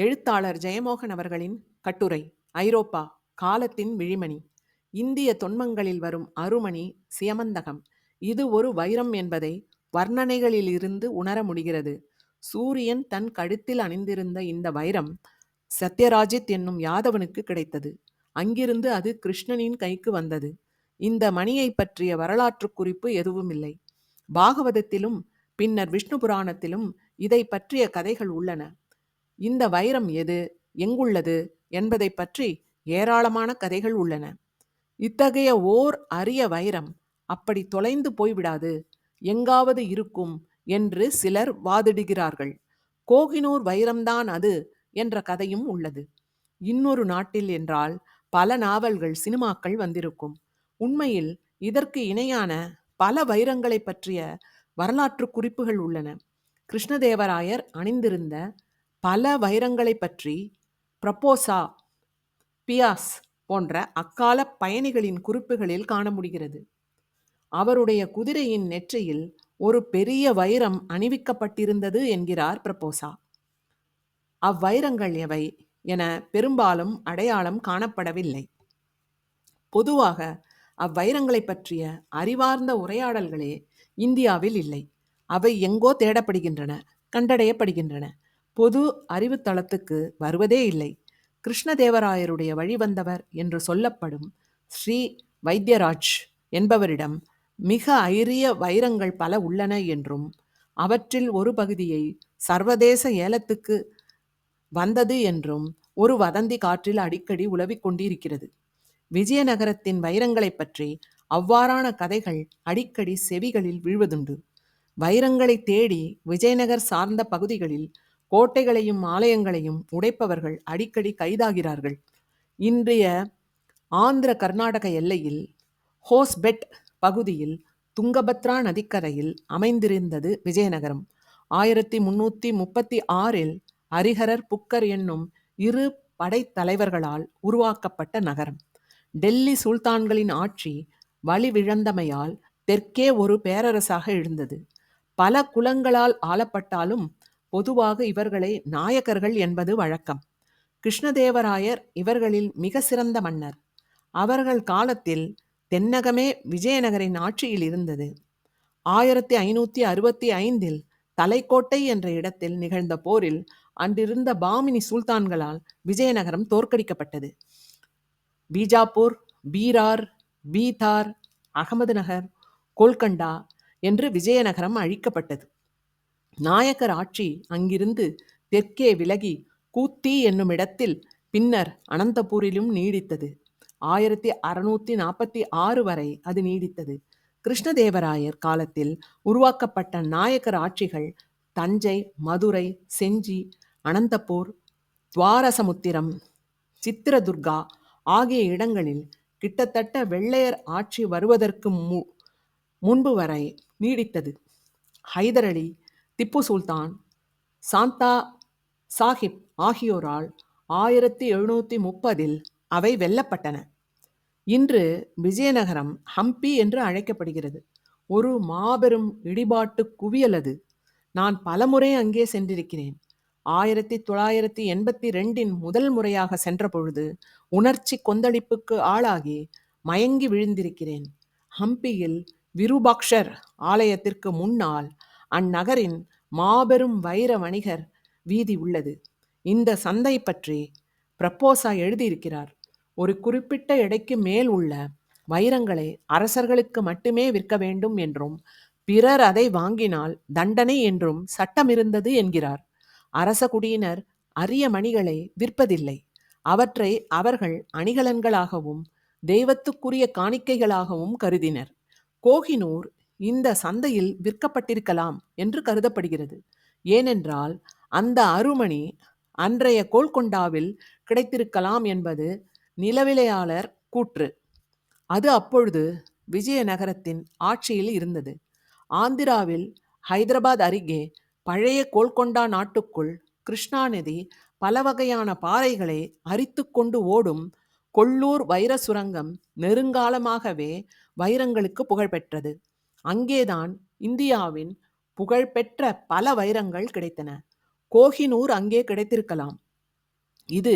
எழுத்தாளர் ஜெயமோகன் அவர்களின் கட்டுரை ஐரோப்பா காலத்தின் விழிமணி. இந்திய தொன்மங்களில் வரும் அருமணி சியமந்தகம். இது ஒரு வைரம் என்பதை வர்ணனைகளிலிருந்து உணர முடிகிறது. சூரியன் தன் கழுத்தில் அணிந்திருந்த இந்த வைரம் சத்யராஜித் என்னும் யாதவனுக்கு கிடைத்தது. அங்கிருந்து அது கிருஷ்ணனின் கைக்கு வந்தது. இந்த மணியை பற்றிய வரலாற்று குறிப்பு எதுவும் இல்லை. பாகவதத்திலும் பின்னர் விஷ்ணு புராணத்திலும் இதை பற்றிய கதைகள் உள்ளன. இந்த வைரம் எது? எங்குள்ளது? என்பதை பற்றி ஏராளமான கதைகள் உள்ளன. இத்தகைய ஓர் அரிய வைரம் அப்படி தொலைந்து போய்விடாது. எங்காவது இருக்கும் என்று சிலர் வாதிடுகிறார்கள். கோகினூர் வைரம்தான் அது என்ற கதையும் உள்ளது. இன்னொரு நாட்டில் என்றால் பல நாவல்கள் சினிமாக்கள் வந்திருக்கும். உண்மையில் இதற்கு இணையான பல வைரங்களை பற்றிய வரலாற்று குறிப்புகள் உள்ளன. கிருஷ்ணதேவராயர் அணிந்திருந்த பல வைரங்களை பற்றி ப்ரப்போசா பியாஸ் போன்ற அக்கால பயணிகளின் குறிப்புகளில் காண முடிகிறது. அவருடைய குதிரையின் நெற்றியில் ஒரு பெரிய வைரம் அணிவிக்கப்பட்டிருந்தது என்கிறார் பிரப்போசா. அவ்வைரங்கள் எவை என பெரும்பாலும் அடையாளம் காணப்படவில்லை. பொதுவாக அவ்வைரங்களை பற்றிய அறிவார்ந்த உரையாடல்களே இந்தியாவில் இல்லை. அவை எங்கோ தேடப்படுகின்றன கண்டடையப்படுகின்றன. பொது அறிவுத்தளத்துக்கு வருவதே இல்லை. கிருஷ்ணதேவராயருடைய வழிவந்தவர் என்று சொல்லப்படும் ஸ்ரீ வைத்தியராஜ் என்பவரிடம் மிக ஐரிய வைரங்கள் பல உள்ளன என்றும் அவற்றில் ஒரு பகுதியை சர்வதேச ஏலத்துக்கு வந்தது என்றும் ஒரு வதந்தி காற்றில் அடிக்கடி உலவிக் கொண்டிருக்கிறது. விஜயநகரத்தின் வைரங்களைப் பற்றி அவ்வாறான கதைகள் அடிக்கடி செவிகளில் வீழ்வதுண்டு. வைரங்களை தேடி விஜயநகர் சார்ந்த பகுதிகளில் கோட்டைகளையும் ஆலயங்களையும் உடைப்பவர்கள் அடிக்கடி கைதாகிறார்கள். இன்றைய ஆந்திர கர்நாடக எல்லையில் ஹோஸ்பெட் பகுதியில் துங்கபத்ரா நதிக்கரையில் அமைந்திருந்தது விஜயநகரம். ஆயிரத்தி முன்னூற்றி முப்பத்தி ஆறில் ஹரிஹரர் புக்கர் என்னும் இரு படைத்தலைவர்களால் உருவாக்கப்பட்ட நகரம். டெல்லி சுல்தான்களின் ஆட்சி வழிவிழந்தமையால் தெற்கே ஒரு பேரரசாக எழுந்தது. பல குலங்களால் ஆளப்பட்டாலும் பொதுவாக இவர்களை நாயக்கர்கள் என்பது வழக்கம். கிருஷ்ணதேவராயர் இவர்களில் மிக சிறந்த மன்னர். அவர்கள் காலத்தில் தென்னகமே விஜயநகரின் ஆட்சியில் இருந்தது. ஆயிரத்தி ஐநூற்றி அறுபத்தி ஐந்தில் தலைக்கோட்டை என்ற இடத்தில் நிகழ்ந்த போரில் அன்றிருந்த பாமினி சுல்தான்களால் விஜயநகரம் தோற்கடிக்கப்பட்டது. பீஜாப்பூர் பீரார் பீதார் அகமது நகர் கோல்கண்டா என்று விஜயநகரம் அழிக்கப்பட்டது. நாயக்கர் ஆட்சி அங்கிருந்து தெற்கே விலகி கூத்தி என்னும் இடத்தில் பின்னர் அனந்தபூரிலும் நீடித்தது. ஆயிரத்தி அறுநூத்தி நாற்பத்தி ஆறு வரை அது நீடித்தது. கிருஷ்ணதேவராயர் காலத்தில் உருவாக்கப்பட்ட நாயக்கர் ஆட்சிகள் தஞ்சை மதுரை செஞ்சி அனந்தபூர் துவாரசமுத்திரம் சித்திரதுர்கா ஆகிய இடங்களில் கிட்டத்தட்ட வெள்ளையர் ஆட்சி வருவதற்கு மு முன்பு வரை நீடித்தது. ஹைதர் அலி திப்பு சுல்தான் சாந்தா சாஹிப் ஆகியோரால் ஆயிரத்தி எழுநூற்றி முப்பதில் அவை வெல்லப்பட்டன. இன்று விஜயநகரம் ஹம்பி என்று அழைக்கப்படுகிறது. ஒரு மாபெரும் இடிபாட்டு குவியல் அது. நான் பலமுறை அங்கே சென்றிருக்கிறேன். ஆயிரத்தி தொள்ளாயிரத்தி எண்பத்தி ரெண்டின் முதல் முறையாக சென்றபொழுது உணர்ச்சி கொந்தளிப்புக்கு ஆளாகி மயங்கி விழுந்திருக்கிறேன். ஹம்பியில் விருபாக்ஷர் ஆலயத்திற்கு முன்னால் அந்நகரின் மாபெரும் வைர வணிகர் வீதி உள்ளது. இந்த சந்தை பற்றி பிரப்போசா எழுதியிருக்கிறார். ஒரு குறிப்பிட்ட எடைக்கு மேல் உள்ள வைரங்களை அரசர்களுக்கு மட்டுமே விற்க வேண்டும் என்றும் பிறர் அதை வாங்கினால் தண்டனை என்றும் சட்டம் இருந்தது என்கிறார். அரச குடியினர் அரிய மணிகளை விற்பதில்லை. அவற்றை அவர்கள் அணிகலன்களாகவும் தெய்வத்துக்குரிய காணிக்கைகளாகவும் கருதினர். கோகினூர் இந்த சந்தையில் விற்கப்பட்டிருக்கலாம் என்று கருதப்படுகிறது. ஏனென்றால் அந்த அருமணி அன்றைய கோல்கொண்டாவில் கிடைத்திருக்கலாம் என்பது நிலவிலையாளர் கூற்று. அது அப்பொழுது விஜயநகரத்தின் ஆட்சியில் இருந்தது. ஆந்திராவில் ஹைதராபாத் அருகே பழைய கோல்கொண்டா நாட்டுக்குள் கிருஷ்ணா நதி பல வகையான பாறைகளை அரித்து கொண்டு ஓடும் கொள்ளூர் வைர சுரங்கம் நெருங்காலமாகவே வைரங்களுக்கு புகழ்பெற்றது. அங்கேதான் இந்தியாவின் புகழ்பெற்ற பல வைரங்கள் கிடைத்தன. கோஹினூர் அங்கே கிடைத்திருக்கலாம். இது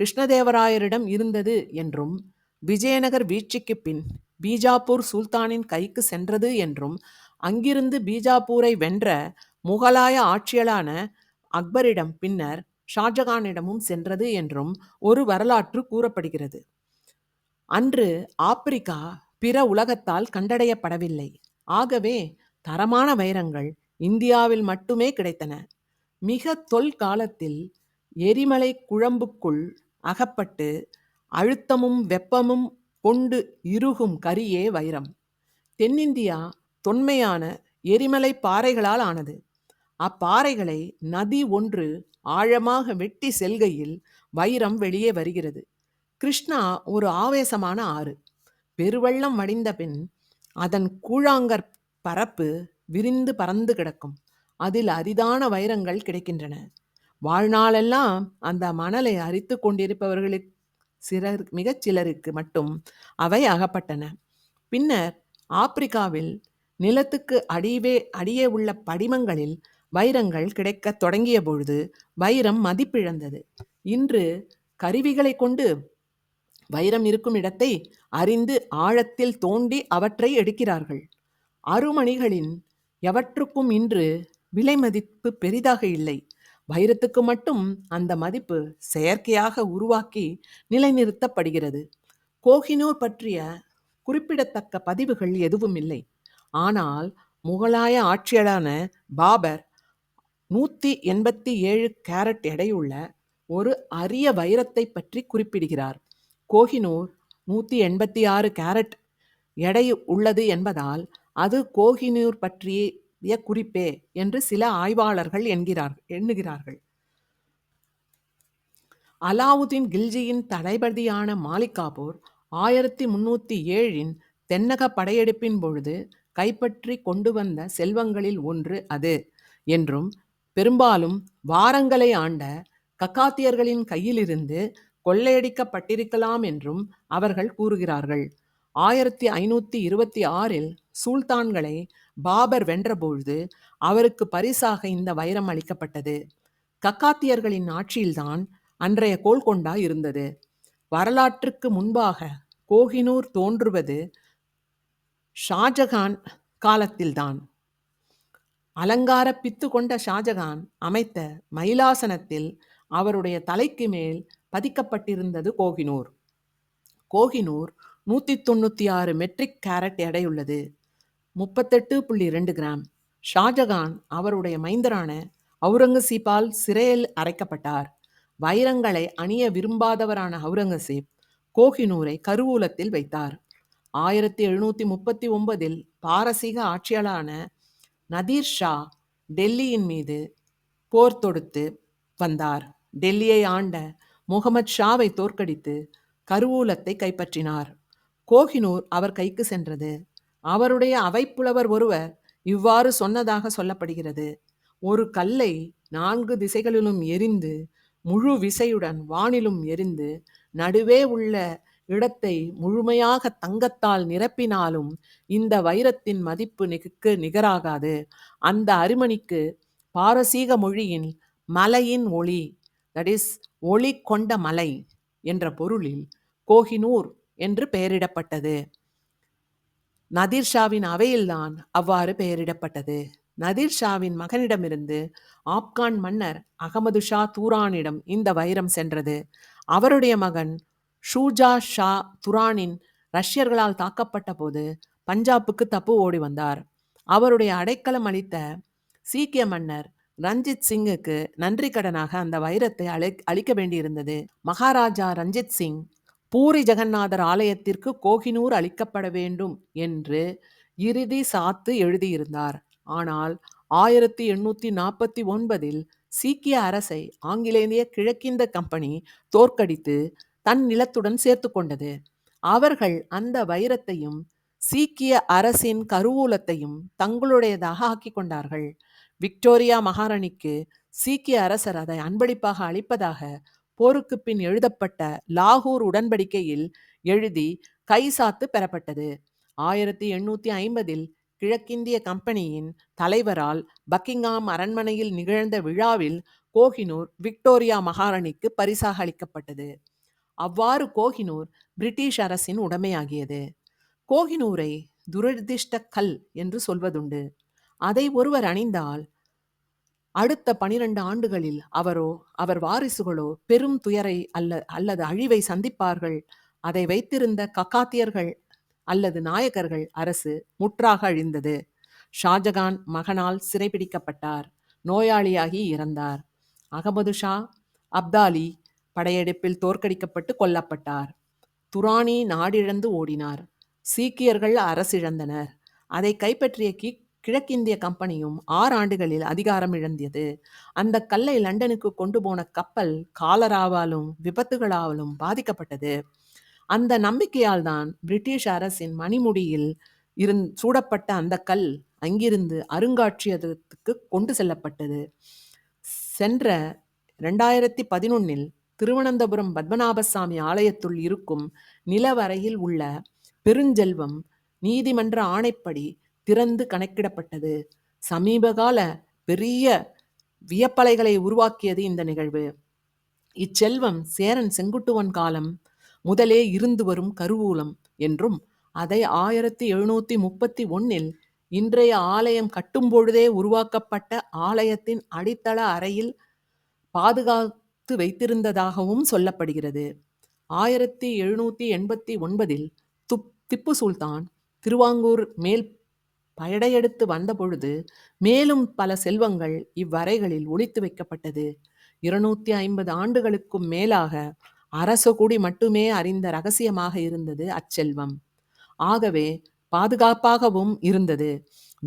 கிருஷ்ணதேவராயரிடம் இருந்தது என்றும் விஜயநகர் வீழ்ச்சிக்குப் பின் பீஜாப்பூர் சுல்தானின் கைக்கு சென்றது என்றும் அங்கிருந்து பீஜாப்பூரை வென்ற முகலாய ஆட்சியலான அக்பரிடம் பின்னர் ஷாஜகானிடமும் சென்றது என்றும் ஒரு வரலாற்று கூறப்படுகிறது. அன்று ஆப்பிரிக்கா பிற உலகத்தால் கண்டடையப்படவில்லை. ஆகவே தரமான வைரங்கள் இந்தியாவில் மட்டுமே கிடைத்தன. மிக தொல்காலத்தில் எரிமலை குழம்புக்குள் அகப்பட்டு அழுத்தமும் வெப்பமும் கொண்டு இறுகும் கரியே வைரம். தென்னிந்தியா தொன்மையான எரிமலை பாறைகளால் ஆனது. அப்பாறைகளை நதி ஒன்று ஆழமாக வெட்டி செல்கையில் வைரம் வெளியே வருகிறது. கிருஷ்ணா ஒரு ஆவேசமான ஆறு. பெருவெள்ளம் வடிந்த பின் அதன் கூழாங்கற் பரப்பு விரிந்து பறந்து கிடக்கும். அதில் அரிதான வைரங்கள் கிடைக்கின்றன. வாழ்நாளெல்லாம் அந்த மணலை அரித்து கொண்டிருப்பவர்களுக்கு சிலர் மிகச் சிலருக்கு மட்டும் அவை அகப்பட்டன. பின்னர் ஆப்பிரிக்காவில் நிலத்துக்கு அடிவே அடியே உள்ள படிமங்களில் வைரங்கள் கிடைக்கத் தொடங்கிய பொழுது வைரம் மதிப்பிழந்தது. இன்று கருவிகளை கொண்டு வைரம் இருக்கும் இடத்தை அறிந்து ஆழத்தில் தோண்டி அவற்றை எடுக்கிறார்கள். அருமணிகளின் எவற்றுக்கும் இன்று விலை மதிப்பு பெரிதாக இல்லை. வைரத்துக்கு மட்டும் அந்த மதிப்பு செயற்கையாக உருவாக்கி நிலைநிறுத்தப்படுகிறது. கோஹினூர் பற்றிய குறிப்பிடத்தக்க பதிவுகள் எதுவும் இல்லை. ஆனால் முகலாய ஆட்சியாளரான பாபர் நூற்றி எண்பத்தி ஏழு கேரட் எடையுள்ள ஒரு அரிய வைரத்தை பற்றி குறிப்பிடுகிறார். கோஹினூர் நூற்றி எண்பத்தி ஆறு கேரட் எடை உள்ளது என்பதால் அது கோஹினூர் பற்றிய குறிப்பே என்று சில ஆய்வாளர்கள் என்கிறார் எண்ணுகிறார்கள். அலாவுதீன் கில்ஜியின் தளபதியான மாலிகாபூர் ஆயிரத்தி முன்னூற்றி ஏழின் தென்னக படையெடுப்பின் பொழுது கைப்பற்றி கொண்டு வந்த செல்வங்களில் ஒன்று அது என்றும் பெரும்பாலும் வாரங்களை ஆண்ட கக்காத்தியர்களின் கையிலிருந்து கொள்ளையடிக்கப்பட்டிருக்கலாம் என்றும் அவர்கள் கூறுகிறார்கள். ஆயிரத்தி ஐநூற்றி இருபத்தி ஆறில் சுல்தான்களை பாபர் வென்றபொழுது அவருக்கு பரிசாக இந்த வைரம் அளிக்கப்பட்டது. கக்காத்தியர்களின் ஆட்சியில்தான் அன்றைய கோல்கொண்டா இருந்தது. வரலாற்றுக்கு முன்பாக கோஹினூர் தோன்றுவது ஷாஜகான் காலத்தில்தான். அலங்கார பித்து கொண்ட ஷாஜகான் அமைத்த மயிலாசனத்தில் அவருடைய தலைக்கு மேல் பதிக்கப்பட்டிருந்தது கோகினூர். கோஹினூர் நூற்றி தொண்ணூற்றி ஆறு மெட்ரிக் கேரட் எடையுள்ளது முப்பத்தெட்டு புள்ளி ரெண்டு கிராம். ஷாஜகான் அவருடைய மைந்தரான அவுரங்கசீப்பால் சிறையில் அரைக்கப்பட்டார் வைரங்களை அணிய விரும்பாதவரான அவுரங்கசீப் கோஹினூரை கருவூலத்தில் வைத்தார். ஆயிரத்தி எழுநூற்றி முப்பத்தி ஒன்பதில் பாரசீக ஆட்சியாளரான நதீர் ஷா டெல்லியின் மீது போர் தொடுத்து வந்தார். டெல்லியை ஆண்ட முகமது ஷாவை தோற்கடித்து கருவூலத்தை கைப்பற்றினார். கோஹினூர் அவர் கைக்கு சென்றது. அவருடைய அவைப்புலவர் ஒருவர் இவ்வாறு சொன்னதாக சொல்லப்படுகிறது. ஒரு கல்லை நான்கு திசைகளிலும் எரிந்து முழு விசையுடன் வானிலும் எரிந்து நடுவே உள்ள இடத்தை முழுமையாக தங்கத்தால் நிரப்பினாலும் இந்த வைரத்தின் மதிப்பு நிகக்கு நிகராகாது. அந்த அரிமணிக்கு பாரசீக மொழியின் மலையின் ஒளி தட் இஸ் ஒளி கொண்ட மலை என்ற பொருளில் கோஹினூர் என்று பெயரிடப்பட்டது. நதிர்ஷாவின் அவையில்தான் அவ்வாறு பெயரிடப்பட்டது. நதிர்ஷாவின் மகனிடமிருந்து ஆப்கான் மன்னர் அகமது ஷா தூரானிடம் இந்த வைரம் சென்றது. அவருடைய மகன் ஷூஜா ஷா துரானின் ரஷ்யர்களால் தாக்கப்பட்ட போது பஞ்சாபுக்கு தப்பு ஓடி வந்தார். அவருடைய அடைக்கலம் அளித்த சீக்கிய மன்னர் ரஞ்சித் சிங்குக்கு நன்றி கடனாக அந்த வைரத்தை அழை அளிக்க வேண்டியிருந்தது. மகாராஜா ரஞ்சித் சிங் பூரி ஜெகநாதர் ஆலயத்திற்கு கோகினூர் அளிக்கப்பட வேண்டும் என்று இறுதி சாத்து எழுதியிருந்தார். ஆனால் ஆயிரத்தி எண்ணூற்றி நாற்பத்தி ஒன்பதில் சீக்கிய அரசை ஆங்கிலேய கிழக்கிந்த கம்பெனி தோற்கடித்து தன் நிலத்துடன் சேர்த்து கொண்டது. அவர்கள் அந்த வைரத்தையும் சீக்கிய அரசின் கருவூலத்தையும் தங்களுடையதாக ஆக்கி கொண்டார்கள். விக்டோரியா மகாராணிக்கு சீக்கிய அரசர் அதை அன்பளிப்பாக அளிப்பதாக போருக்கு பின் எழுதப்பட்ட லாகூர் உடன்படிக்கையில் எழுதி கைசாத்து பெறப்பட்டது. ஆயிரத்தி எண்ணூற்றி ஐம்பதில் கிழக்கிந்திய கம்பெனியின் தலைவரால் பக்கிங்ஹாம் அரண்மனையில் நிகழ்ந்த விழாவில் கோஹினூர் விக்டோரியா மகாராணிக்கு பரிசாக அளிக்கப்பட்டது. அவ்வாறு கோஹினூர் பிரிட்டிஷ் அரசின் உடைமையாகியது. கோஹினூரை துரதிர்ஷ்ட கல் என்று சொல்வதுண்டு. அதை ஒருவர் அணிந்தால் அடுத்த பனிரெண்டு ஆண்டுகளில் அவரோ அவர் வாரிசுகளோ பெரும் துயரை அல்ல அல்லது அழிவை சந்திப்பார்கள். அதை வைத்திருந்த கக்காத்தியர்கள் அல்லது நாயக்கர்கள் அரசு முற்றாக அழிந்தது. ஷாஜகான் மகனால் சிறைபிடிக்கப்பட்டார். நோயாளியாகி இறந்தார். அகமது ஷா அப்தாலி படையெடுப்பில் தோற்கடிக்கப்பட்டு கொல்லப்பட்டார். துரானி நாடிழந்து ஓடினார். சீக்கியர்கள் அரசிழந்தனர். அதை கைப்பற்றிய கிக் கிழக்கிந்திய கம்பெனியும் ஆறு ஆண்டுகளில் அதிகாரம் இழந்தது. அந்த கல்லை லண்டனுக்கு கொண்டு போன கப்பல் காலராவாலும் விபத்துகளாலும் பாதிக்கப்பட்டது. அந்த நம்பிக்கையால் தான் பிரிட்டிஷ் அரசின் மணிமுடியில் இருந் சூடப்பட்ட அந்த கல் அங்கிருந்து அருங்காட்சியகத்துக்கு கொண்டு செல்லப்பட்டது. சென்ற ரெண்டாயிரத்தி பதினொன்னில் திருவனந்தபுரம் பத்மநாபசாமி ஆலயத்துள் இருக்கும் நிலவரையில் உள்ள பெருஞ்செல்வம் நீதிமன்ற ஆணைப்படி திறந்து கணக்கிடப்பட்டது. சமீபகால பெரிய வியப்பலைகளை உருவாக்கியது இந்த நிகழ்வு. இச்செல்வம் சேரன் செங்குட்டுவன் காலம் முதலே இருந்து வரும் கருவூலம் என்றும் அதை ஆயிரத்தி எழுநூத்தி முப்பத்தி ஒன்னில் இன்றைய ஆலயம் கட்டும்பொழுதே உருவாக்கப்பட்ட ஆலயத்தின் அடித்தள அறையில் பாதுகாத்து வைத்திருந்ததாகவும் சொல்லப்படுகிறது. ஆயிரத்தி எழுநூத்தி எண்பத்தி ஒன்பதில் துப் திப்பு சுல்தான் திருவாங்கூர் மேல் படையெடுத்து வந்தபொழுது மேலும் பல செல்வங்கள் இவ்வறைகளில் ஒழித்து வைக்கப்பட்டது. இருநூத்தி ஐம்பது ஆண்டுகளுக்கும் மேலாக அரச குடி மட்டுமே அறிந்த ரகசியமாக இருந்தது அச்செல்வம். ஆகவே பாதுகாப்பாகவும் இருந்தது.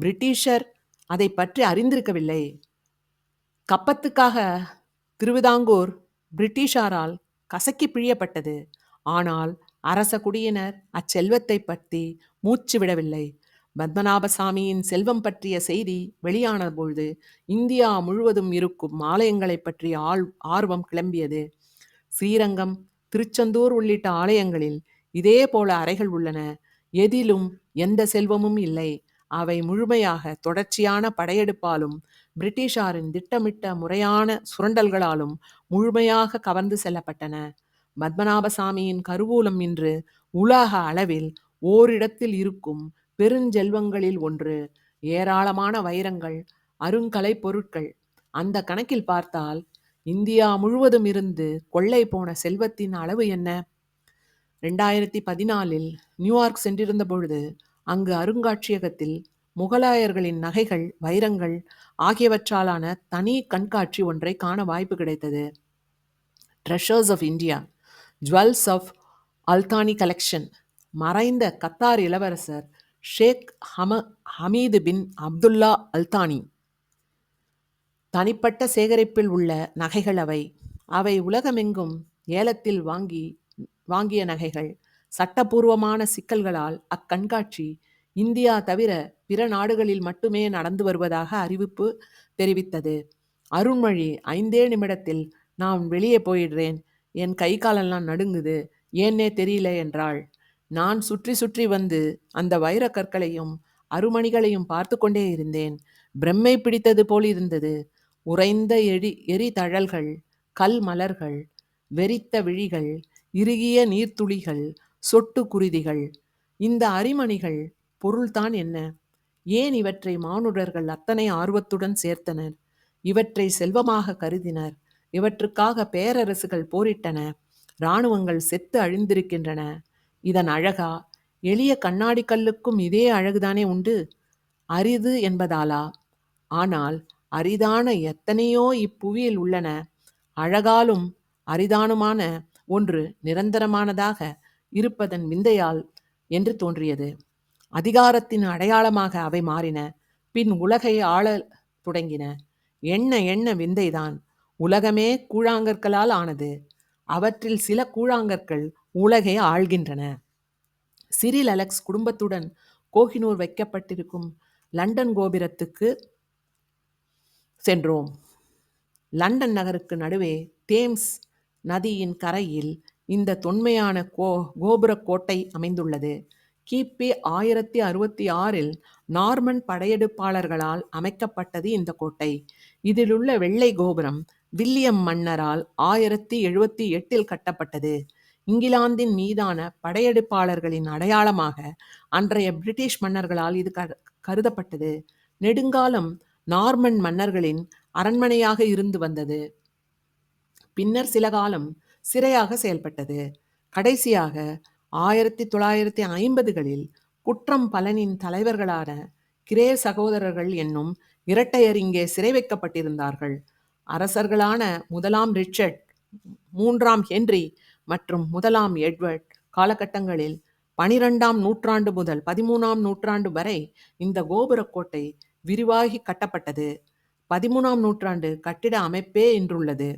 பிரிட்டிஷர் அதை பற்றி அறிந்திருக்கவில்லை. கப்பத்துக்காக திருவிதாங்கூர் பிரிட்டிஷாரால் கசக்கி பிழியப்பட்டது. ஆனால் அரச குடியினர் அச்செல்வத்தை பற்றி மூச்சு விடவில்லை. பத்மநாபசாமியின் செல்வம் பற்றிய செய்தி வெளியான பொழுது இந்தியா முழுவதும் இருக்கும் ஆலயங்களை பற்றிய ஆள் ஆர்வம் கிளம்பியது. ஸ்ரீரங்கம் திருச்செந்தூர் உள்ளிட்ட ஆலயங்களில் இதே போல அறைகள் உள்ளன. எதிலும் எந்த செல்வமும் இல்லை. அவை முழுமையாக தொடர்ச்சியான படையெடுப்பாலும் பிரிட்டிஷாரின் திட்டமிட்ட முறையான சுரண்டல்களாலும் முழுமையாக கவர்ந்து செல்லப்பட்டன. பத்மநாபசாமியின் கருவூலம் இன்று உலக அளவில் ஓரிடத்தில் இருக்கும் பெருஞ்செல்வங்களில் ஒன்று ஏராளமான வைரங்கள் அருங்கலை பொருட்கள். அந்த கணக்கில் பார்த்தால் இந்தியா முழுவதும் இருந்து கொள்ளை போன செல்வத்தின் அளவு என்ன? ரெண்டாயிரத்தி பதினாலில் நியூயார்க் சென்றிருந்த பொழுது அங்கு அருங்காட்சியகத்தில் முகலாயர்களின் நகைகள் வைரங்கள் ஆகியவற்றாலான தனி கண்காட்சி ஒன்றை காண வாய்ப்பு கிடைத்தது. Treasures of India jewels of Al Thani collection மறைந்த கத்தார் இளவரசர் Sheikh ஹம Hamid bin Abdullah Al Thani. தனிப்பட்ட சேகரிப்பில் உள்ள நகைகள் அவை. அவை உலகமெங்கும் ஏலத்தில் வாங்கி வாங்கிய நகைகள். சட்டபூர்வமான சிக்கல்களால் அக்கண்காட்சி. இந்தியா தவிர பிற நாடுகளில் மட்டுமே நடந்து வருவதாக அறிவிப்பு தெரிவித்தது. அருண்மொழி ஐந்தே நிமிடத்தில் நான் வெளியே போயிடுறேன். என் கை காலெல்லாம் நடுங்குது. ஏன்னே தெரியல என்றாள். நான் சுற்றி சுற்றி வந்து அந்த வைர கற்களையும் அருமணிகளையும் பார்த்து கொண்டே இருந்தேன். பிரம்மை பிடித்தது போல் இருந்தது. உறைந்த எரி எரிதழல்கள் கல் மலர்கள் வெறித்த விழிகள் இறுகிய நீர்த்துளிகள் சொட்டு குருதிகள். இந்த அரிமணிகள் பொருள்தான் என்ன? ஏன் இவற்றை மானுடர்கள் அத்தனை ஆர்வத்துடன் சேர்த்தனர்? இவற்றை செல்வமாக கருதினர். இவற்றுக்காக பேரரசுகள் போரிட்டன. இராணுவங்கள் செத்து அழிந்திருக்கின்றன. இதன் அழகா? எளிய கண்ணாடி கல்லுக்கும் இதே அழகுதானே உண்டு? அரிது என்பதாலா? ஆனால் அரிதான எத்தனையோ இப்புவியில் உள்ளன. அழகாலும் அரிதானுமான ஒன்று நிரந்தரமானதாக இருப்பதன் விந்தையால் என்று தோன்றியது. அதிகாரத்தின் அடையாளமாக அவை மாறின. பின் உலகை ஆள தொடங்கின. எண்ண எண்ண விந்தைதான். உலகமே கூழாங்கற்களால் ஆனது. அவற்றில் சில கூழாங்கற்கள் உலகை ஆள்கின்றன. சிறில் அலெக்ஸ் குடும்பத்துடன் கோஹினூர் வைக்கப்பட்டிருக்கும் லண்டன் கோபுரத்துக்கு சென்றோம். லண்டன் நகருக்கு நடுவே தேம்ஸ் நதியின் கரையில் இந்த தொன்மையான கோ கோபுர கோட்டை அமைந்துள்ளது. கிபி ஆயிரத்தி அறுபத்தி ஆறில் நார்மன் படையெடுப்பாளர்களால் அமைக்கப்பட்டது இந்த கோட்டை. இதிலுள்ள வெள்ளை கோபுரம் வில்லியம் மன்னரால் ஆயிரத்தி எழுபத்தி எட்டில் கட்டப்பட்டது. இங்கிலாந்தின் மீதான படையெடுப்பாளர்களின் அடையாளமாக அன்றைய பிரிட்டிஷ் மன்னர்களால் இது கருதப்பட்டது. நெடுங்காலம் நார்மன் மன்னர்களின் அரண்மனையாக இருந்து வந்தது. பின்னர் சில காலம் சிறையாக செயல்பட்டது. கடைசியாக ஆயிரத்தி தொள்ளாயிரத்தி ஐம்பதுகளில் குற்றம் பலனின் தலைவர்களான கிரே சகோதரர்கள் என்னும் இரட்டையர் இங்கே சிறை வைக்கப்பட்டிருந்தார்கள். அரசர்களான முதலாம் ரிச்சர்ட் மூன்றாம் ஹென்றி மற்றும் முதலாம் எட்வர்ட் காலகட்டங்களில் பனிரெண்டாம் நூற்றாண்டு முதல் பதிமூணாம் நூற்றாண்டு வரை இந்த கோபுரக்கோட்டை விரிவாகி கட்டப்பட்டது. பதிமூணாம் நூற்றாண்டு கட்டிட அமைப்பே இன்றுள்ளது.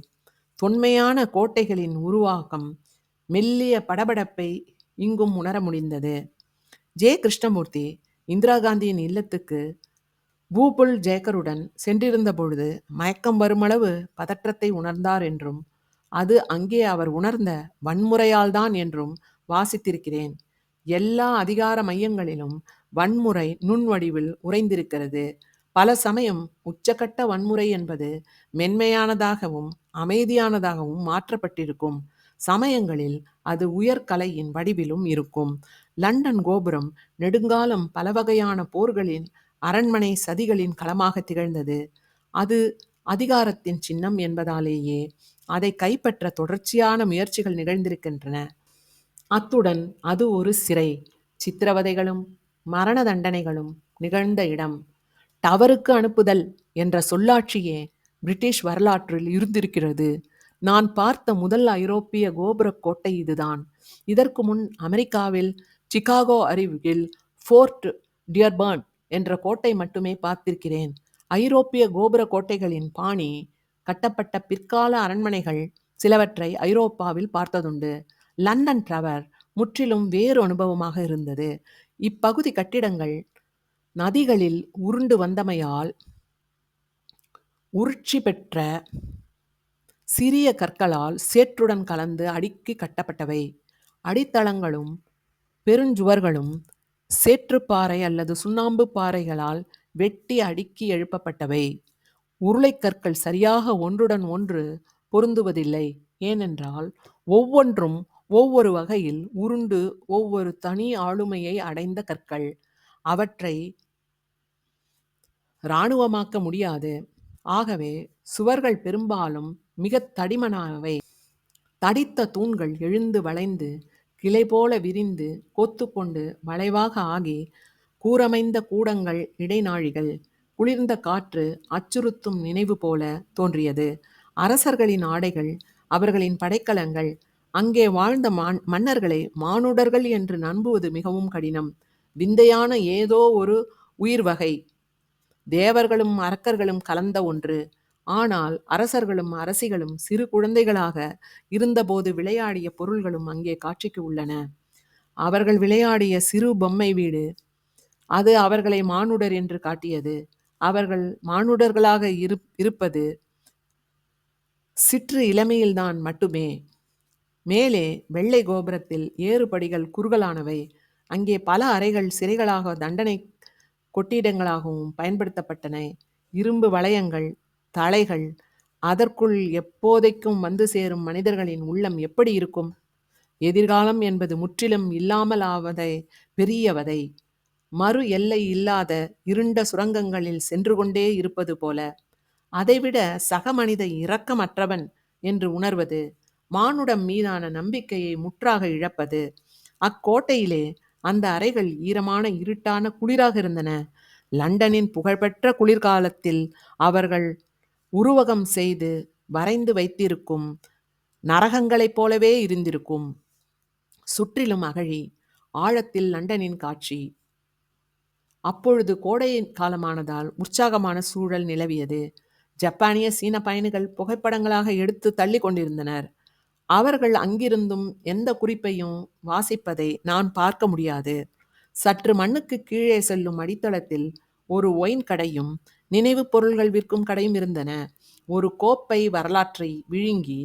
தொன்மையான கோட்டைகளின் உருவாக்கம் மெல்லிய படபடப்பை இங்கும் உணர முடிந்தது. ஜே கிருஷ்ணமூர்த்தி இந்திரா காந்தியின் இல்லத்துக்கு பூபுல் ஜேக்கருடன் சென்றிருந்த பொழுது மயக்கம் வருமளவு பதற்றத்தை உணர்ந்தார் என்றும் அது அங்கே அவர் உணர்ந்த வன்முறையால்தான் என்றும் வாசித்திருக்கிறேன். எல்லா அதிகார மையங்களிலும் வன்முறை நுண்வடிவில் உறைந்திருக்கிறது. பல சமயம் உச்சக்கட்ட வன்முறை என்பது மென்மையானதாகவும் அமைதியானதாகவும் மாற்றப்பட்டிருக்கும். சமயங்களில் அது உயர்கலையின் வடிவிலும் இருக்கும். லண்டன் கோபுரம் நெடுங்காலம் பல வகையான போர்களின் அரண்மனை சதிகளின் களமாக திகழ்ந்தது. அது அதிகாரத்தின் சின்னம் என்பதாலேயே அதை கைப்பற்ற தொடர்ச்சியான முயற்சிகள் நிகழ்ந்திருக்கின்றன. அத்துடன் அது ஒரு சிறை. சித்திரவதைகளும் மரண தண்டனைகளும் நிகழ்ந்த இடம். டவருக்கு அனுப்புதல் என்ற சொல்லாட்சியே பிரிட்டிஷ் வரலாற்றில் இருந்திருக்கிறது. நான் பார்த்த முதல் ஐரோப்பிய கோபுர கோட்டை இதுதான். இதற்கு முன் அமெரிக்காவில் சிகாகோ அருகில் ஃபோர்ட் டியர்பர்ன் என்ற கோட்டை மட்டுமே பார்த்திருக்கிறேன். ஐரோப்பிய கோபுர கோட்டைகளின் பாணி கட்டப்பட்ட பிற்கால அரண்மனைகள் சிலவற்றை ஐரோப்பாவில் பார்த்ததுண்டு. லண்டன் டவர் முற்றிலும் வேறு அனுபவமாக இருந்தது. இப்பகுதி கட்டிடங்கள் நதிகளில் உருண்டு வந்தமையால் உருட்சி பெற்ற சிறிய கற்களால் சேற்றுடன் கலந்து அடுக்கி கட்டப்பட்டவை. அடித்தளங்களும் பெருஞ்சுவர்களும் சேற்றுப்பாறை அல்லது சுண்ணாம்பு பாறைகளால் வெட்டி அடுக்கி எழுப்பப்பட்டவை. உருளைக்கற்கள் சரியாக ஒன்றுடன் ஒன்று பொருந்துவதில்லை. ஏனென்றால் ஒவ்வொன்றும் ஒவ்வொரு வகையில் உருண்டு ஒவ்வொரு தனி ஆளுமையை அடைந்த கற்கள். அவற்றை இராணுவமாக்க முடியாது. ஆகவே சுவர்கள் பெரும்பாலும் மிக தடிமனானவை. தடித்த தூண்கள் எழுந்து வளைந்து கிளை போல விரிந்து கொத்துக்கொண்டு வளைவாக ஆகி கூரமைந்த கூடங்கள் இடைநாழிகள் குளிர்ந்த காற்று அச்சுறுத்தும் நினைவு போல தோன்றியது. அரசர்களின் ஆடைகள் அவர்களின் படைக்கலங்கள் அங்கே வாழ்ந்த மன்னர்களை மானுடர்கள் என்று நம்புவது மிகவும் கடினம். விந்தையான ஏதோ ஒரு உயிர் வகை தேவர்களும் அரக்கர்களும் கலந்த ஒன்று. ஆனால் அரசர்களும் அரசிகளும் சிறு குழந்தைகளாக இருந்தபோது விளையாடிய பொருள்களும் அங்கே காட்சிக்கு உள்ளன. அவர்கள் விளையாடிய சிறு பொம்மை வீடு அது அவர்களை மானுடர் என்று காட்டியது. அவர்கள் மானுடர்களாக இரு இருப்பது சிற்று இளமையில்தான் மட்டுமே. மேலே வெள்ளை கோபுரத்தில் ஏறுபடிகள் குறுகலானவை. அங்கே பல அறைகள் சிறைகளாக தண்டனை கொட்டிடங்களாகவும் பயன்படுத்தப்பட்டன. இரும்பு வளையங்கள் தலைகள் அதற்குள் எப்போதைக்கும் வந்து சேரும் மனிதர்களின் உள்ளம் எப்படி இருக்கும்? எதிர்காலம் என்பது முற்றிலும் இல்லாமலாவதை பெரியவதை மறு எல்லை இல்லாத இருண்ட சுரங்கங்களில் சென்று கொண்டே இருப்பது போல அதைவிட சக மனித இரக்கமற்றவன் என்று உணர்வது மானுடம் மீதான நம்பிக்கையை முற்றாக இழப்பது அக்கோட்டையிலே அந்த அறைகள் ஈரமான இருட்டான குளிராக இருந்தன. லண்டனின் புகழ்பெற்ற குளிர்காலத்தில் அவர்கள் உருவகம் செய்து வரைந்து வைத்திருக்கும் நரகங்களைப் போலவே இருந்திருக்கும். சுற்றிலும் அகழி ஆழத்தில் லண்டனின் காட்சி. அப்பொழுது கோடை காலமானதால் உற்சாகமான சூழல் நிலவியது. ஜப்பானிய சீன பயணிகள் புகைப்படங்களாக எடுத்து தள்ளி கொண்டிருந்தனர். அவர்கள் அங்கிருந்தும் எந்த குறிப்பையும் வாசிப்பதை நான் பார்க்க முடியாது. சற்று மண்ணுக்கு கீழே செல்லும் அடித்தளத்தில் ஒரு ஒயின் கடையும் நினைவு பொருள்கள் விற்கும் கடையும் இருந்தன. ஒரு கோப்பை வரலாற்றை விழுங்கி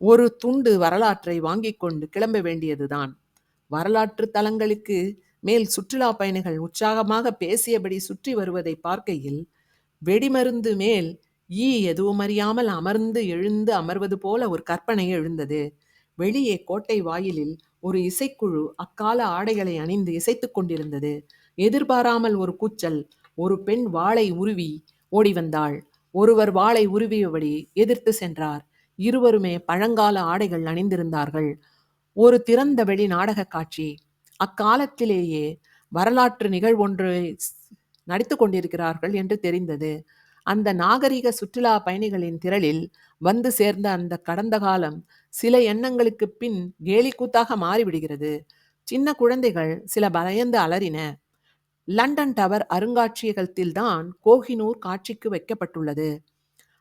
ஒரு துண்டு வரலாற்றை வாங்கி கொண்டு கிளம்ப வேண்டியதுதான். வரலாற்று தலங்களுக்கு மேல் சுற்றுலா பயணிகள் உற்சாகமாக பேசியபடி சுற்றி வருவதை பார்க்கையில் வெடிமருந்து மேல் ஈ எதுவும் அறியாமல் அமர்ந்து எழுந்து அமர்வது போல ஒரு கற்பனை எழுந்தது. வெளியே கோட்டை வாயிலில் ஒரு இசைக்குழு அக்கால ஆடைகளை அணிந்து இசைத்துக் கொண்டிருந்தது. எதிர்பாராமல் ஒரு கூச்சல் ஒரு பெண் வாளை உருவி ஓடி வந்தாள் ஒருவர் வாளை உருவியபடி எதிர்த்து சென்றார். இருவருமே பழங்கால ஆடைகள் அணிந்திருந்தார்கள். ஒரு திறந்த வெளி நாடக காட்சி. அக்காலத்திலேயே வரலாற்று நிகழ்வொன்றை நடித்து கொண்டிருக்கிறார்கள் என்று தெரிந்தது. அந்த நாகரிக சுற்றுலா பயணிகளின் திரளில் வந்து சேர்ந்த அந்த கடந்த காலம் சில எண்ணங்களுக்கு பின் கேலிக்கூத்தாக மாறிவிடுகிறது. சின்ன குழந்தைகள் சில பயந்து அலறின. லண்டன் டவர் அருங்காட்சியகத்தில்தான் கோஹினூர் காட்சிக்கு வைக்கப்பட்டுள்ளது.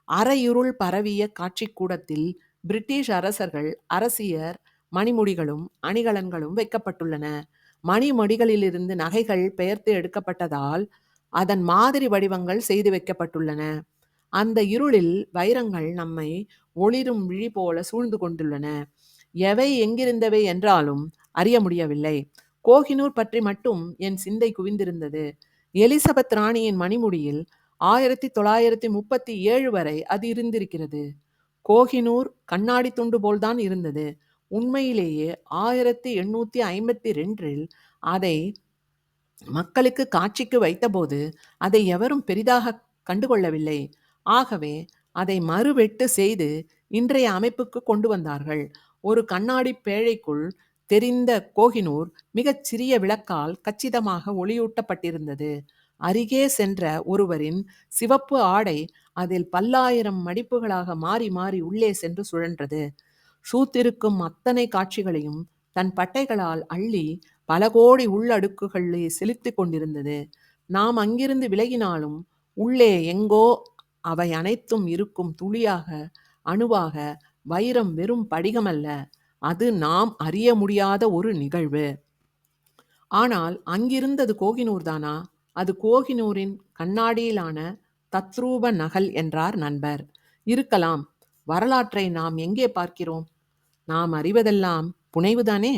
அரையுருள் பரவிய காட்சிக்கூடத்தில் பிரிட்டிஷ் அரசர்கள் அரசியர் மணிமுடிகளும் அணிகலன்களும் வைக்கப்பட்டுள்ளன. மணிமொடிகளிலிருந்து நகைகள் பெயர்த்து எடுக்கப்பட்டதால் அதன் மாதிரி வடிவங்கள் செய்து வைக்கப்பட்டுள்ளன. அந்த இருளில் வைரங்கள் நம்மை ஒளிரும் விழி போல சூழ்ந்து கொண்டுள்ளன. எவை எங்கிருந்தவை என்றாலும் அறிய முடியவில்லை. கோஹினூர் பற்றி மட்டும் என் சிந்தை குவிந்திருந்தது. எலிசபெத் ராணியின் மணிமுடியில் ஆயிரத்தி தொள்ளாயிரத்தி முப்பத்தி ஏழு வரை அது இருந்திருக்கிறது. கோஹினூர் கண்ணாடி துண்டு போல்தான் இருந்தது. உண்மையிலேயே ஆயிரத்தி எண்ணூத்தி ஐம்பத்தி ரெண்டில் அதை மக்களுக்கு காட்சிக்கு வைத்தபோது அதை எவரும் பெரிதாக கண்டுகொள்ளவில்லை. ஆகவே அதை மறுவெட்டு செய்து இன்றைய அமைப்புக்கு கொண்டு வந்தார்கள். ஒரு கண்ணாடி பேழைக்குள் தெரிந்த கோஹினூர் மிகச் சிறிய விளக்கால் கச்சிதமாக ஒளியூட்டப்பட்டிருந்தது. அருகே சென்ற ஒருவரின் சிவப்பு ஆடை அதில் பல்லாயிரம் மடிப்புகளாக மாறி மாறி உள்ளே சென்று சுழன்றது. சூத்திருக்கும் அத்தனை காட்சிகளையும் தன் பட்டைகளால் அள்ளி பல கோடி உள்ளடுக்குகளில் செலுத்தி கொண்டிருந்தது. நாம் அங்கிருந்து விலகினாலும் உள்ளே எங்கோ அவை அனைத்தும் இருக்கும் துளியாக அணுவாக வைரம் வெறும் படிகமல்ல. அது நாம் அறிய முடியாத ஒரு நிகழ்வு. ஆனால் அங்கிருந்தது கோகினூர் தானா? அது கோகினூரின் கண்ணாடியிலான தத்ரூப நகல் என்றார் நண்பர். இருக்கலாம் வரலாற்றை நாம் எங்கே பார்க்கிறோம்? நாம் அறிவதெல்லாம் புனைவுதானே?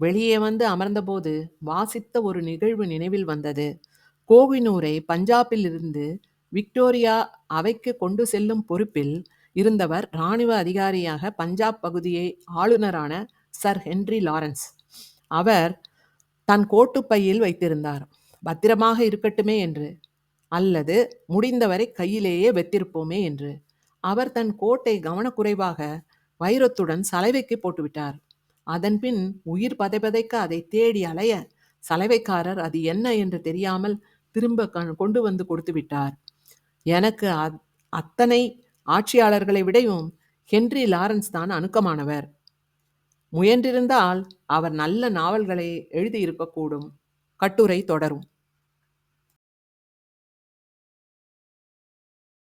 வெளியே வந்து அமர்ந்தபோது வாசித்த ஒரு நிகழ்வு நினைவில் வந்தது. கோவினூரை பஞ்சாபிலிருந்து விக்டோரியா அவைக்கு கொண்டு செல்லும் பொறுப்பில் இருந்தவர் இராணுவ அதிகாரியாக பஞ்சாப் பகுதியை ஆளுநரான சர் ஹென்றி லாரன்ஸ். அவர் தன் கோட்டுப்பையில் வைத்திருந்தார். பத்திரமாக இருக்கட்டுமே என்று அல்லது முடிந்தவரை கையிலேயே வைத்திருப்போமே என்று. அவர் தன் கோட்டை கவனக்குறைவாக வைரத்துடன் சலவைக்கு போட்டுவிட்டார். அதன்பின் உயிர் பதைபதைக்க அதை தேடி அலைய சலவைக்காரர் அது என்ன என்று தெரியாமல் திரும்ப கொண்டு வந்து கொடுத்து விட்டார் எனக்கு அத்தனை ஆட்சியாளர்களை விடையும் ஹென்றி லாரன்ஸ் தான் அணுக்கமானவர். முயன்றிருந்தால் அவர் நல்ல நாவல்களை எழுதியிருக்கக்கூடும். கட்டுரை தொடரும்.